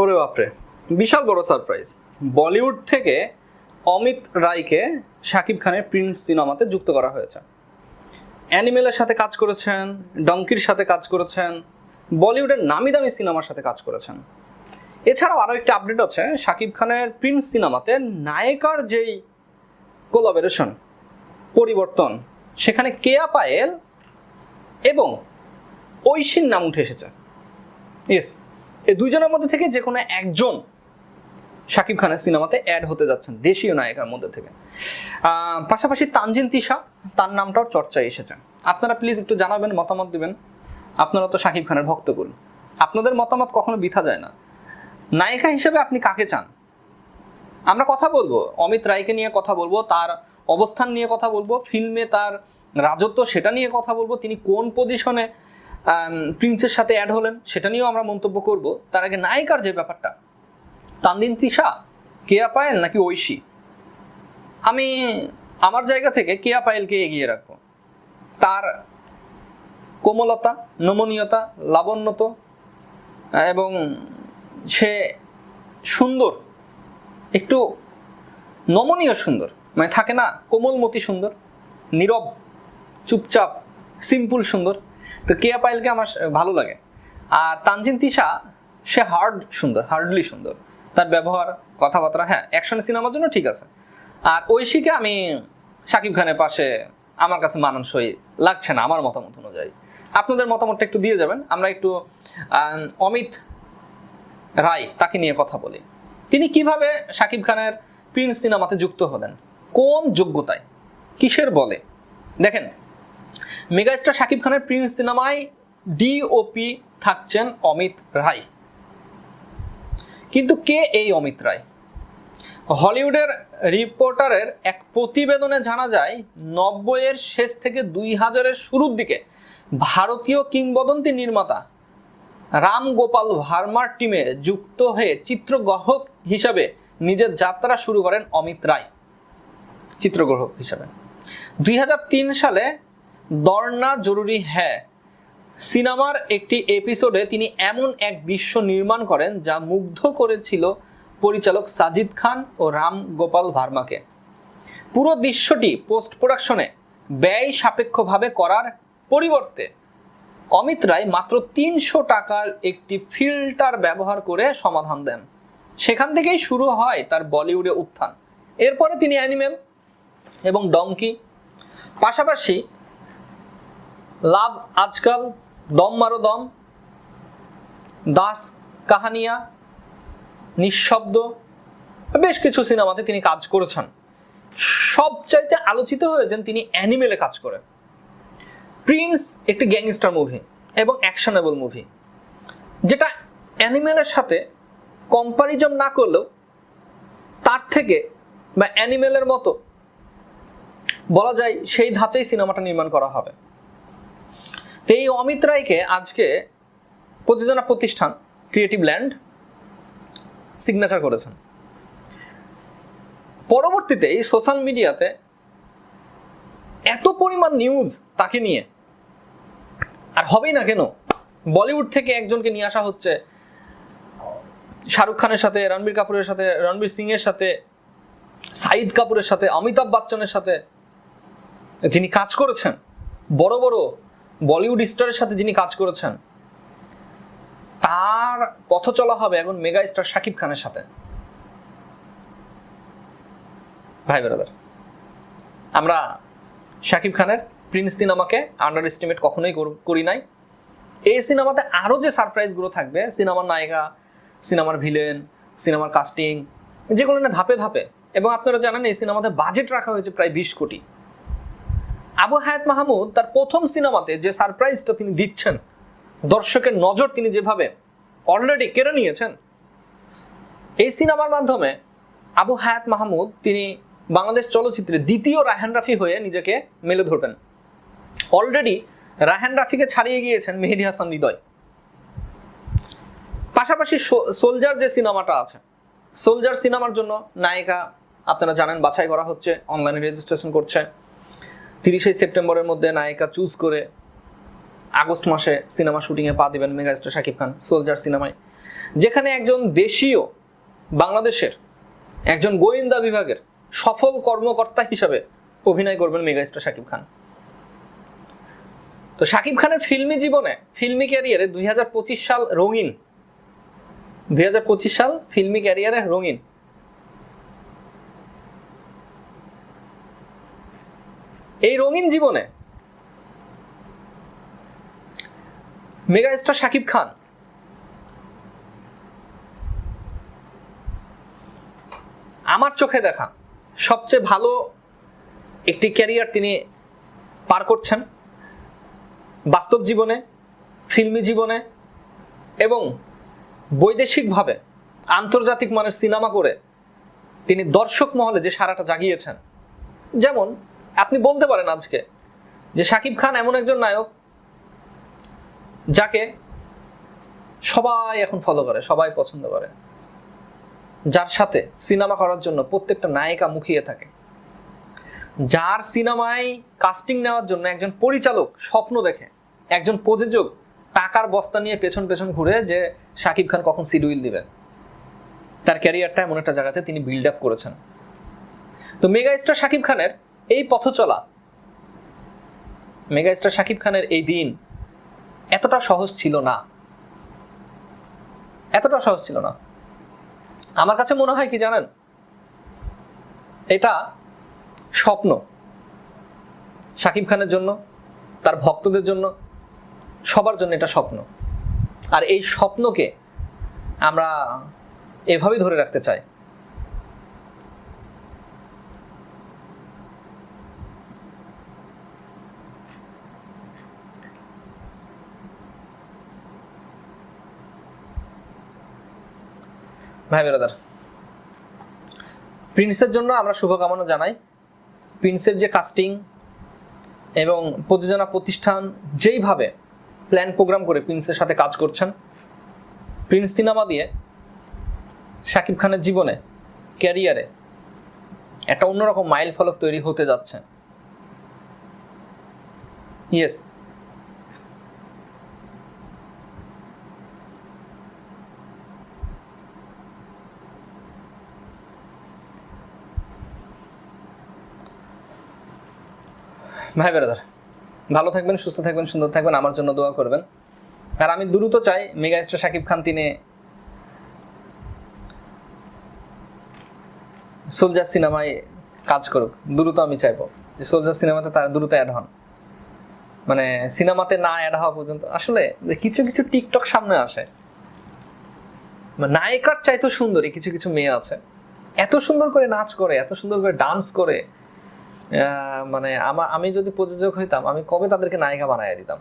ওরে বাপরে। বিশাল বড় সারপ্রাইজ বলিউড থেকে অমিত রায়কে শাকিব খানের প্রিন্স সিনেমাতে যুক্ত করা হয়েছে। অ্যানিমেলের সাথে কাজ করেছেন, ডঙ্কির সাথে কাজ করেছেন, বলিউডের নামি দামি সিনেমার সাথে কাজ করেছেন। এছাড়াও আরও একটি আপডেট আছে, শাকিব খানের প্রিন্স সিনেমাতে নায়িকার যেই কোলাবোরেশন পরিবর্তন, সেখানে কেয়া পায়েল এবং ঐশীর নাম উঠে এসেছে। ইয়েস এই দুইজনের মধ্যে থেকে যে কোনো একজন শাকিব খানের সিনেমাতে অ্যাড হতে যাচ্ছেন, দেশীয় নায়িকার মধ্যে থেকে। পাশাপাশি তানজিন তিশা, তার নামটাও চর্চায় এসেছে। আপনারা প্লিজ একটু জানাবেন, মতামত দিবেন। আপনারা তো শাকিব খানের ভক্তকুল। আপনাদের মতামত কখনো বিথা যায় না। নায়িকা হিসেবে আপনি কাকে চান? আমরা কথা বলব, অমিত রায়কে নিয়ে কথা বলব, তার অবস্থান নিয়ে কথা বলব, ফিল্মে তার রাজত্ব সেটা নিয়ে কথা বলব, তিনি কোন পজিশনে প্রিন্সের সাথে অ্যাড হলেন, সেটা নিয়েও আমরা মন্তব্য করব। তার আগে নায়িকার যে ব্যাপারটা, তানদিন তিশা, কেয়া পায়েল নাকি ঐশী? আমি আমার জায়গা থেকে কেয়া পায়েলকে এগিয়ে রাখব। তার কোমলতা, নমনীয়তা, লাবণ্যত এবং সে সুন্দর, একটু নমনীয় সুন্দর মানে থাকে না, কোমলমতি সুন্দর, নীরব, চুপচাপ সিম্পল সুন্দর তো কেয়া পায়েলকে আমার ভালো লাগে। আর তানজিন তিশা, সে হার্ড সুন্দর হার্ডলি সুন্দর। তার ব্যবহার, কথাবার্তা হ্যাঁ অ্যাকশন সিনেমার জন্য ঠিক আছে। আর ঐশীকে আমি শাকিব খানের পাশে আমার কাছে মানানসই লাগছে না, আমার মতামত অনুযায়ী। আপনাদের মতামতটা একটু দিয়ে যাবেন, আমরা একটু অমিত রায় তাকে নিয়ে কথা বলি। তিনি কীভাবে শাকিব খানের প্রিন্স সিনেমাতে যুক্ত হলেন? কোন যোগ্যতায়? কিসের বলে? দেখেন মেগাস্টার শাকিব খানের প্রিন্স সিনেমায় ডিওপি থাকছেন অমিত রায়। কিন্তু কে এই অমিত রায়? হলিউডের রিপোর্টারের এক প্রতিবেদনে জানা যায়, নব্বইয়ের শেষ থেকে দুই হাজারের শুরুর দিকে ভারতীয় কিংবদন্তি নির্মাতা রাম গোপাল ভার্মার টিমে যুক্ত হয়ে চিত্রগ্রাহক হিসাবে নিজের যাত্রা শুরু করেন অমিত রায়। চিত্রগ্রাহক হিসাবে। দুই হাজার তিন সালে দর্না জরুরি হ্যাঁ। সিনেমার একটি এপিসোডে তিনি এমন এক দৃশ্য নির্মাণ করেন যা মুগ্ধ করেছিল পরিচালক সাজিদ খান ও রাম গোপাল ভার্মাকে। পুরো দৃশ্যটি পোস্ট প্রোডাকশনে ব্যয় সাপেক্ষভাবে করার পরিবর্তে অমিত রায় মাত্র তিনশো টাকার একটি ফিল্টার ব্যবহার করে সমাধান দেন। সেখান থেকেই শুরু হয় তার বলিউডে উত্থান। এরপরে তিনি অ্যানিমেল এবং ডঙ্কি পাশাপাশি লাভ আজকাল, দম মারো দম। দাস কাহানিয়া, নিঃশব্দ। বেশ কিছু সিনেমাতে তিনি কাজ করেছেন। সবচাইতে আলোচিত হয়েছেন তিনি অ্যানিমেলে কাজ করে। প্রিন্স একটি গ্যাংস্টার মুভি এবং অ্যাকশনেবল মুভি, যেটা অ্যানিমেলের সাথে কম্পারিজন না করলেও তার থেকে বা অ্যানিমেলের মতো বলা যায় সেই ধাঁচেই সিনেমাটা নির্মাণ করা হবে। তো এই অমিত রায়কে আজকে প্রযোজনা প্রতিষ্ঠান ক্রিয়েটিভ ল্যান্ড সিগনেচার করেছেন। পরবর্তীতে এই সোশ্যাল মিডিয়াতে এত পরিমাণ নিউজ তাকে নিয়ে, আর হবেই না কেন? বলিউড থেকে একজনকে নিয়ে আসা হচ্ছে শাহরুখ খানের সাথে, রণবীর কাপুরের সাথে, রণবীর সিং এর সাথে, সাইদ কাপুরের সাথে, অমিতাভ বচ্চনের সাথে, যিনি কাজ করেছেন, বড় বড় বলিউড স্টারের সাথে যিনি কাজ করেছেন, তার পথ চলা হবে এখন মেগা স্টার শাকিব খানের সাথে। ভাই ব্রাদার, আমরা শাকিব খানের প্রিন্স সিনেমাকে আন্ডার এস্টিমেট কখনোই করি নাই। এই সিনেমাতে আরও যে সারপ্রাইজগুলো থাকবে, সিনেমার নায়িকা, সিনেমার ভিলেন সিনেমার কাস্টিং যেগুলো না ধাপে ধাপে, এবং আপনারা জানেন এই সিনেমাতে বাজেট রাখা হয়েছে প্রায় বিশ কোটি। আবু হায়াত মাহমুদ তার প্রথম সিনেমাতে যে সারপ্রাইজটা তিনি দিচ্ছেন, দর্শকের নজর তিনি যেভাবে অলরেডি কেড়ে নিয়েছেন, এই সিনেমার মাধ্যমে আবু হায়াত মাহমুদ তিনি বাংলাদেশ চলচ্চিত্রে দ্বিতীয় রায়হান রাফি হয়ে নিজেকে মেলে ধরবেন। অলরেডি রায়হান রাফিকে ছাড়িয়ে গিয়েছেন মেহেদি হাসান হৃদয়। পাশাপাশি সোলজার যে সিনেমাটা আছে, সোলজার সিনেমার জন্য নায়িকা আপনারা জানেন, বাছাই করা হচ্ছে অনলাইনে রেজিস্ট্রেশন করছে। তিরিশে সেপ্টেম্বরের মধ্যে নায়িকা চুজ করে আগস্ট মাসে সিনেমা শুটিংয়ে পা দেবেন মেগাস্টার শাকিব খান, সোলজার সিনেমায়। যেখানে একজন দেশীয়, বাংলাদেশের একজন গোয়েন্দা বিভাগের সফল কর্মকর্তা হিসাবে অভিনয় করবেন মেগাস্টার শাকিব খান। তো শাকিব খানের ফিল্মি জীবনে, ফিল্মি ক্যারিয়ারে দুই হাজার পঁচিশ সাল রঙিন, দুই হাজার পঁচিশ সাল ফিল্মি ক্যারিয়ারে রঙিন এই রঙিন জীবনে মেগাস্টার শাকিব খান আমার চোখে দেখা সবচেয়ে ভালো একটি ক্যারিয়ার তিনি পার করছেন বাস্তব জীবনে, ফিল্মি জীবনে এবং বৈদেশিকভাবে আন্তর্জাতিক মানের সিনেমা করে তিনি দর্শক মহলে যে সারাটা জাগিয়েছেন, যেমন আপনি বলতে পারেন আজকে যে শাকিব খান এমন একজন নায়ক যাকে সবাই এখন ফলো করে, সবাই পছন্দ করে, যার সাথে সিনেমা করার জন্য প্রত্যেকটা নায়িকা মুখিয়ে থাকে, যার সিনেমায় কাস্টিং নেওয়ার জন্য একজন পরিচালক স্বপ্ন দেখে, একজন প্রযোজক টাকার বস্তা নিয়ে পেছন পেছন ঘুরে যে শাকিব খান কখন সিডুইল দিবে। তার ক্যারিয়ারটা এমন একটা জায়গাতে তিনি বিল্ড আপ করেছেন। তো মেগা স্টার শাকিব খানের এই পথ চলা। মেগা স্টার শাকিব খানের এই দিন এতটা সহজ ছিল না। এতটা সহজ ছিল না। আমার কাছে মনে হয় কি জানেন? এটা স্বপ্ন। শাকিব খানের জন্য, তার ভক্তদের জন্য, সবার জন্য এটা স্বপ্ন। আর এই স্বপ্নকে আমরা এভাবেই ধরে রাখতে চাই। ভাই বেরাদার, প্রিন্সের জন্য আমরা শুভকামনা জানাই। প্রিন্সের যে কাস্টিং এবং প্রযোজনা প্রতিষ্ঠান যেইভাবে প্ল্যান প্রোগ্রাম করে প্রিন্সের সাথে কাজ করছেন, প্রিন্স সিনেমা দিয়ে শাকিব খানের জীবনে ক্যারিয়ারে একটা অন্যরকম মাইল ফলক তৈরি হতে যাচ্ছে। ইয়েস ভাই বেরাদার ভালো থাকবেন, সুস্থ থাকবেন, সুন্দর থাকবেন, আমার জন্য দোয়া করবেন। আর আমি দ্রুত চাই মেগা স্টার শাকিব খান তিনি সোলজার সিনেমায় কাজ করুক, দ্রুত আমি চাইব যে সোলজার সিনেমাতে তারা দ্রুত অ্যাড হন। মানে সিনেমাতে না অ্যাড হওয়া পর্যন্ত, আসলে কিছু কিছু টিকটক সামনে আসে। মানে নায়িকার চাইতো সুন্দরী, কিছু কিছু মেয়ে আছে। এত সুন্দর করে নাচ করে, এত সুন্দর করে ডান্স করে মানে আমার আমি যদি প্রযোজক হইতাম আমি কবে তাদেরকে নায়িকা বানাই দিতাম?